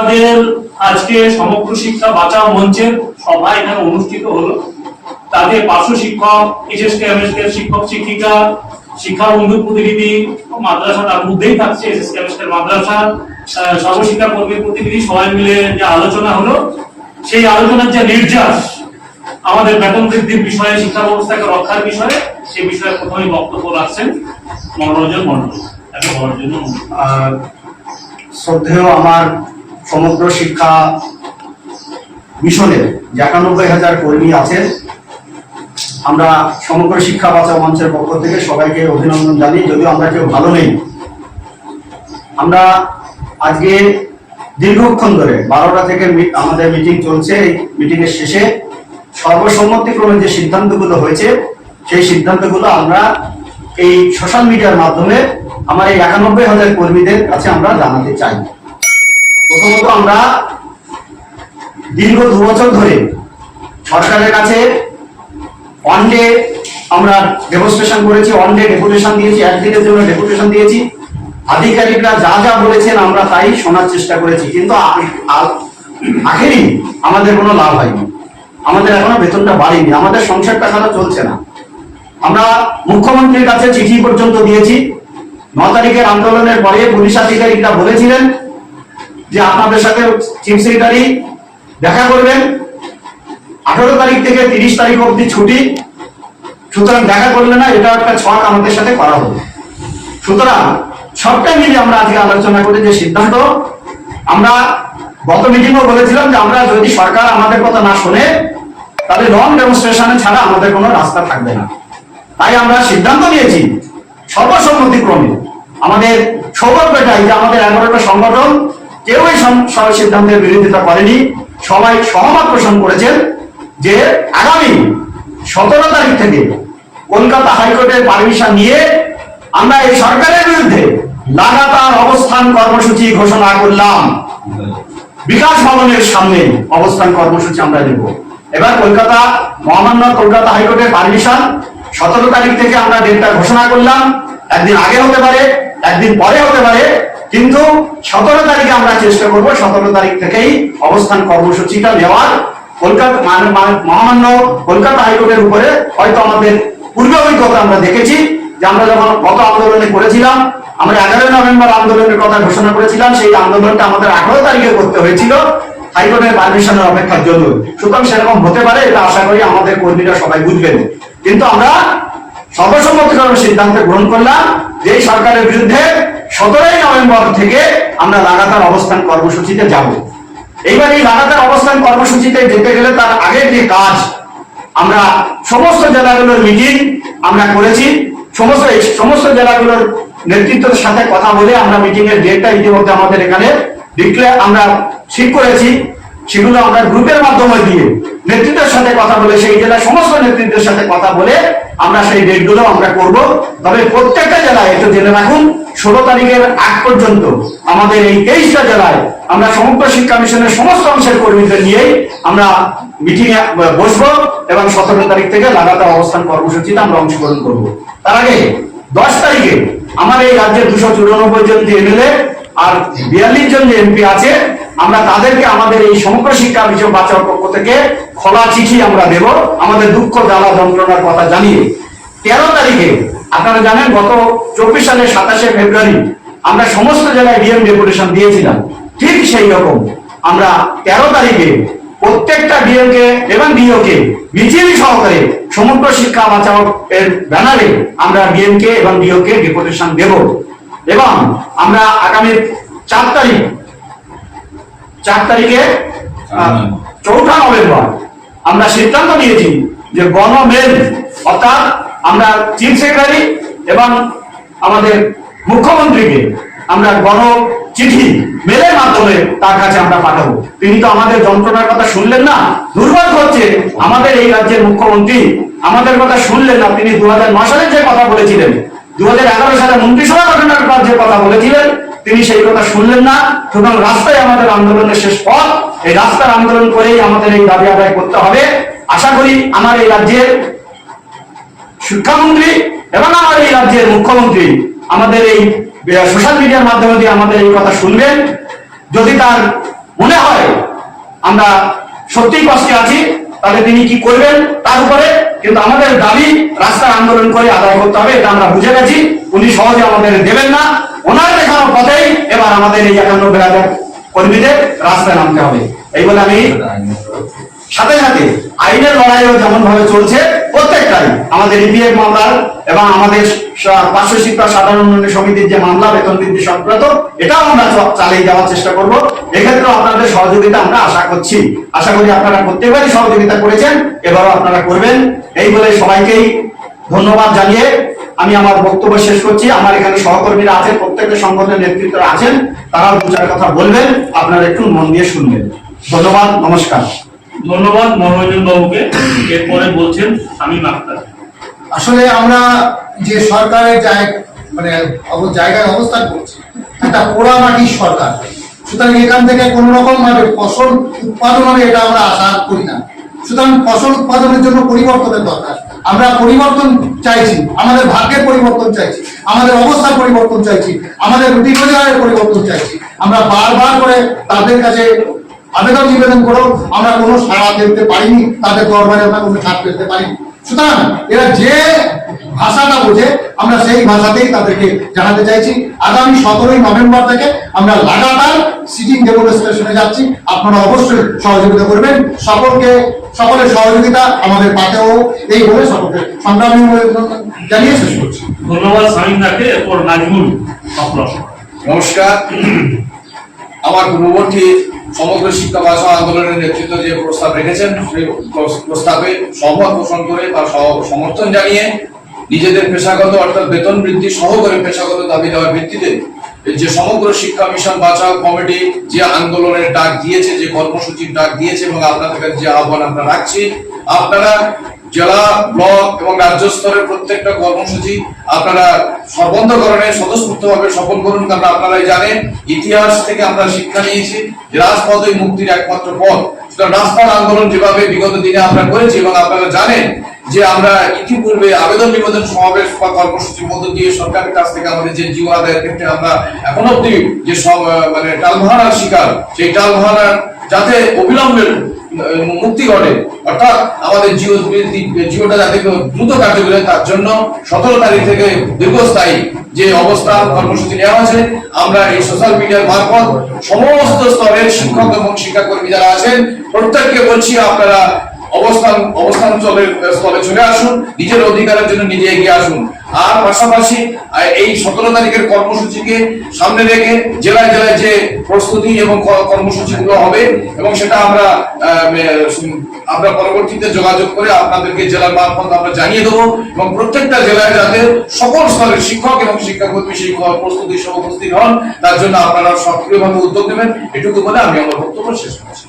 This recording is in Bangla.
আমাদের আজকে সমগ্র শিক্ষা বাঁচাও মঞ্চের সভা এখানে অনুষ্ঠিত হলো। তাতে পার্শ্ব শিক্ষক শিক্ষক, শিক্ষিকা, শিক্ষা বন্ধু প্রতিনিধি মাদ্রাসা, তার মধ্যেই থাকছে মাদ্রাসা সর্বশিক্ষা কর্মীর প্রতিনিধি সবাই মিলে যে আলোচনা হলো, সেই আলোচনার যে নির্যাস আমাদের বেতন বৃদ্ধির বিষয়ে, শিক্ষা ব্যবস্থাকে রক্ষার বিষয়ে সেই বিষয়ে প্রথমে বক্তব্য রাখছেন মনোরঞ্জন মন্ডল বলার আর আমার সমগ্র শিক্ষা মিশনের যে একানব্বই হাজার কর্মী আছেন। আমরা সমগ্র শিক্ষা বাঁচাও মঞ্চের পক্ষ থেকে সবাইকে অভিনন্দন জানি যদিও আমরা কেউ ভালো নেই। আমরা আজকে দীর্ঘক্ষণ ধরে বারোটা থেকে আমাদের মিটিং চলছে। এই মিটিং এর শেষে সর্বসম্মতিক্রমে যে সিদ্ধান্তগুলো হয়েছে, সেই সিদ্ধান্তগুলো আমরা এই সোশ্যাল মিডিয়ার মাধ্যমে আমার এই একানব্বই হাজার কর্মীদের কাছে আমরা জানাতে চাই। প্রথমত আমরা দীর্ঘ দু বছর ধরে সরকারের কাছে ওয়ান ডে আমরা ডেমনস্ট্রেশন করেছি ওয়ান ডে ডেপুটেশন দিয়েছি একদিনের জন্য ডেপুটেশন দিয়েছি। আধিকারিকরা যা যা বলেছেন আমরা তাই শোনার চেষ্টা করেছি। কিন্তু আ- আ- আখেরি আমাদের কোনো লাভ হয়নি। আমাদের এখনও বেতনটা বাড়েনি। আমাদের সংসার টাকাটা চলছে না। আমরা মুখ্যমন্ত্রীর কাছে চিঠি পর্যন্ত দিয়েছি। ন তারিখের আন্দোলনের পরে পুলিশ আধিকারিকরা বলেছিলেন যে আপনাদের সাথে চিফ সেক্রেটারি দেখা করবেন। আঠারো তারিখ থেকে তিরিশ তারিখ অবধি ছুটি। সুতরাং দেখা করলে না এটা একটা ছক আমাদের সাথে করা হবে। সুতরাং সবটা মিলে আমরা আজকে আলোচনা করে যে সিদ্ধান্ত, আমরা গত মিটিংও বলেছিলাম যে আমরা যদি সরকার আমাদের কথা না শোনে, তাহলে লং ডেমনস্ট্রেশনে ছাড়া আমাদের কোনো রাস্তা থাকবে না। তাই আমরা সিদ্ধান্ত নিয়েছি, সর্বসম্মতিক্রমে। আমাদের সৌভাগ্যটাই যে আমাদের এগারোটা সংগঠন কেউ এই সিদ্ধান্তের বিরোধিতা করেনি। সবাই সহমত পোষণ করেছেন যে আগামী সতেরো তারিখ থেকে কলকাতা হাইকোর্টের পারমিশন নিয়ে আমরা এই সরকারের বিরুদ্ধে লাগাতার অবস্থান কর্মসূচি ঘোষণা করলাম। বিকাশ ভবনের সামনে অবস্থান কর্মসূচি আমরা দেব এবার কলকাতা, মহামান্য কলকাতা হাইকোর্টের পারমিশন, সতেরো তারিখ থেকে আমরা ডেটটা ঘোষণা করলাম। একদিন আগে হতে পারে, একদিন পরে হতে পারে। কিন্তু সতেরো তারিখে আমরা চেষ্টা করব, সতেরো তারিখ থেকেই অবস্থান কর্মসূচিটা নেওয়ার। কলকাতা মানে- মানে মহামান্য কলকাতা হাইকোর্টের উপরে হয়তো আমাদের পূর্ব অভিজ্ঞতা আমরা দেখেছি যে আমরা যখন গত আন্দোলনে করেছিলাম, আমরা এগারোই নভেম্বর আন্দোলনের কথা ঘোষণা করেছিলাম, সেই আন্দোলনটা আমাদের আঠারো তারিখে করতে হয়েছিল। হাইকোর্টের পারমিশনের অপেক্ষার জন্য। সুতরাং সেরকম হতে পারে, এটা আশা করি আমাদের কর্মীরা সবাই বুঝবেন। কিন্তু আমরা সর্বসম্মতিক্রমে সিদ্ধান্ত গ্রহণ করলাম যে সরকারের বিরুদ্ধে সতেরোই নভেম্বর থেকে আমরা লাগাতার অবস্থান কর্মসূচিতে যাব। এইবার এই লাগাতার অবস্থান কর্মসূচিতে যেতে গেলে তার আগের যে কাজ আমরা সমস্ত জেলাগুলোর মিটিং আমরা করেছি। সমস্ত সমস্ত জেলাগুলোর নেতৃত্বের সাথে কথা বলে আমরা মিটিং এর ডেটটা ইতিমধ্যে আমাদের এখানে আমরা ঠিক করেছি। সেগুলো আমরা গ্রুপের মাধ্যমে দিয়ে নেতৃত্বের সাথে কথা বলে, সেই জেলার সমস্ত নেতৃত্বের সাথে কথা বলে আমরা সেই ডেটগুলো আমরা করব। তবে প্রত্যেকটা জেলায় একটু জেনে রাখুন, ষোলো তারিখের আগ পর্যন্ত আমাদের এই তেইশটা জেলায় আমরা সমগ্র শিক্ষা মিশনের সমস্ত অংশের কর্মীদের নিয়েই আমরা মিটিং বসবো এবং সতেরো তারিখ থেকে লাগাতার অবস্থান কর্মসূচিতে আমরা অংশগ্রহণ করব। তার আগে দশ তারিখে আমার এই রাজ্যের দুশো চুরানব্বই জন যে এমএলএ আর বিয়াল্লিশ জন যে এমপি আছে আমরা তাদেরকে আমাদের এই সমগ্র শিক্ষা বিষয় বাঁচাওয়ার পক্ষ থেকে খোলা চিঠি আমরা দেব, আমাদের দুঃখ, জ্বালা, যন্ত্রণার কথা জানিয়ে। তেরো তারিখে, আপনারা জানেন, গত চব্বিশ সালের সাতাশে ফেব্রুয়ারি আমরা সমস্ত জেলায় ডিএম ডেপুটেশন দিয়েছিলাম। ঠিক সেই রকম আমরা তেরো তারিখে প্রত্যেকটা ডিএম কে এবং ডিও কে মিছিল সহকারে সমগ্র শিক্ষা বাঁচাও এর ব্যানারে আমরা ডিএম কে এবং ডিও কে ডেপুটেশন দেব। এবং আমরা আগামী চার তারিখ চার তারিখে চৌঠা নভেম্বর আমরা সিদ্ধান্ত নিয়েছি যে গণমেল অর্থাৎ আমরা চিফ সেক্রেটারি এবং আমাদের মুখ্যমন্ত্রীকে আমরা গণ চিঠি মেলের মাধ্যমে তার কাছে আমরা পাঠাবো। তিনি তো আমাদের যন্ত্রণার কথা শুনলেন না। দুর্ভাগ্য হচ্ছে আমাদের এই রাজ্যের মুখ্যমন্ত্রী আমাদের কথা শুনলেন না। তিনি দু হাজার নয় সালে যে কথা বলেছিলেন দু হাজার এগারো সালে মন্ত্রিসভা গঠনের পর যে কথা বলেছিলেন তিনি সেই কথা শুনলেন না। সুতরাং রাস্তায় আমাদের আন্দোলনের শেষ পথ, এই রাস্তার আন্দোলন করেই আমাদের এই দাবি আদায় করতে হবে। আশা করি আমার এই রাজ্যের শিক্ষামন্ত্রী এবং আমার এই রাজ্যের মুখ্যমন্ত্রী আমাদের এই সোশ্যাল মিডিয়ার মাধ্যমে দিয়ে আমাদের এই কথা শুনবেন। যদি তার মনে হয় আমরা সত্যিই কষ্টে আছি, তাহলে তিনি কি করবেন তার উপরে? কিন্তু আমাদের দাবি রাস্তার আন্দোলন করে আদায় করতে হবে, এটা আমরা বুঝে গেছি। উনি সহজে আমাদের দেবেন না। ওনার এবার আমাদের এই একানব্বই হাজার কর্মীদের রাস্তায় নামতে হবে। এই বলে আমি সাথে সাথে আইনের লড়াইও যেমন ভাবে চলছে, প্রত্যেকটাই আমাদের ইপিএফ মামলার এবং আমাদের পার্শ্ব শিক্ষা সাধারণ উন্নয়ন সমিতির যে মামলা, বেতন বৃদ্ধি সংক্রান্ত, এটাও আমরা চালিয়ে যাওয়ার চেষ্টা করব। এক্ষেত্রে আপনাদের সহযোগিতা আমরা আশা করছি। আশা করি আপনারা প্রত্যেকবারই সহযোগিতা করেছেন, এবারও আপনারা করবেন। এই বলে সবাইকেই ধন্যবাদ জানিয়ে আমি আমার বক্তব্য শেষ করছি। আমার এখানে সহকর্মীরা আছেন প্রত্যেকটা সংগঠনের নেতৃত্বরা আছেন। তারাও দু চার কথা বলবেন আপনারা একটু মন দিয়ে শুনবেন। ধন্যবাদ নমস্কার। ধন্যবাদ মনোরঞ্জন বাবুকে এরপরে বলছেন আমি আসলে আমরা যে সরকারের মানে জায়গায় অবস্থান করছি একটা পোড়া মাটির সরকার। সুতরাং এখান থেকে কোন রকম ভাবে ফসল উৎপাদন হবে এটা আমরা আশা করি না। সুতরাং ফসল উৎপাদনের জন্য পরিবর্তনের দরকার। আমরা পরিবর্তন চাইছি, আমাদের ভাগ্যের পরিবর্তন চাইছি, আমাদের অবস্থার পরিবর্তন চাইছি, আমাদের রুটি রোজগারের পরিবর্তন চাইছি। আমরা বারবার করে তাদের কাছে আবেদন নিবেদন করেও আমরা কোনো সাড়া ফেলতে পারিনি, তাদের দরবারে আমরা কোনো ছাড় ফেলতে পারিনি। সুতরাং এরা যে ভাষাটা বোঝে, আমরা সেই ভাষাতেই তাদেরকে জানাতে চাইছি। আগামী সতেরোই নভেম্বর থেকে আমরা লাগাতার সিটিং ডেমনস্ট্রেশনে যাচ্ছি। আপনারা অবশ্যই সহযোগিতা করবেন। সকলকে সকলের সহযোগিতা আমাদের পাতেও এই বলে সকলকে সংগ্রামী জানিয়ে শেষ করছি। ধন্যবাদ সামিম দাকে এরপর নাজমুল নমস্কার। আমার পূর্ববর্তী সমগ্র শিক্ষা ভাষা আন্দোলনের নেতৃত্ব যে প্রস্তাব রেখেছেন। সেই প্রস- প্রস্তাবে সহমত পোষণ করে বা সহ- সমর্থন জানিয়ে নিজেদের পেশাগত অর্থাৎ বেতন বৃদ্ধি সহ করে পেশাগত দাবি দেওয়ার ভিত্তিতে যে সমগ্র শিক্ষা মিশন বাঁচাও কমিটি যে আন্দোলনের ডাক দিয়েছে, যে কর্মসূচির ডাক দিয়েছে এবং আপনাদের কাছে যে আহ্বান আমরা রাখছি, আপনারা জেলা, ব্লক এবং রাজ্য স্তরের প্রত্যেকটা কর্মসূচি আপনারা সর্বন্তকরণে স্বতঃস্ফূর্তভাবে সফল করুন, কারণ আপনারাই জানেন, ইতিহাস থেকে আমরা শিক্ষা নিয়েছি যে রাজপথই মুক্তির একমাত্র পথ। সুতরাং রাস্তার আন্দোলন যেভাবে বিগত দিনে আমরা করেছি এবং আপনারা জানেন যে আমরা ইতিপূর্বে আবেদন নিবেদন সমাবেশ বা কর্মসূচির মধ্য দিয়ে সরকারের কাছ থেকে আমাদের যে জীবন আদায়ের ক্ষেত্রে আমরা এখন অব্দি যে মানে টালভাড়ার শিকার, সেই টালভাড়ার যাতে অবিলম্বে মুক্তি ঘটে, অর্থাৎ আমাদের জিও, জিওটা যাতে দ্রুত কার্যকরী হয় তার জন্য সতেরো তারিখ থেকে দীর্ঘস্থায়ী যে অবস্থান কর্মসূচি নেওয়া হয়েছে, আমরা এই সোশ্যাল মিডিয়ার মারফত সমস্ত স্তরের শিক্ষক এবং শিক্ষাকর্মী যারা আছেন, প্রত্যেককে বলছি আপনারা অবস্থান অবস্থান চলে, স্থলে চলে আসুন, নিজের অধিকারের জন্য নিজে এগিয়ে আসুন। আর পাশাপাশি এই সতেরো তারিখের কর্মসূচিকে সামনে রেখে জেলায় জেলায় যে প্রস্তুতি এবং কর্মসূচিগুলো হবে এবং সেটা আমরা আমরা পরবর্তীতে যোগাযোগ করে আপনাদেরকে জেলার মারফত আমরা জানিয়ে দেবো এবং প্রত্যেকটা জেলায় যাতে সকল স্তরের শিক্ষক এবং শিক্ষাকর্মী সেই প্রস্তুতি সহ উপস্থিত হন, তার জন্য আপনারা সক্রিয়ভাবে উদ্যোগ নেবেন। এটুকু বলে আমি আমার বক্তব্য শেষ করছি।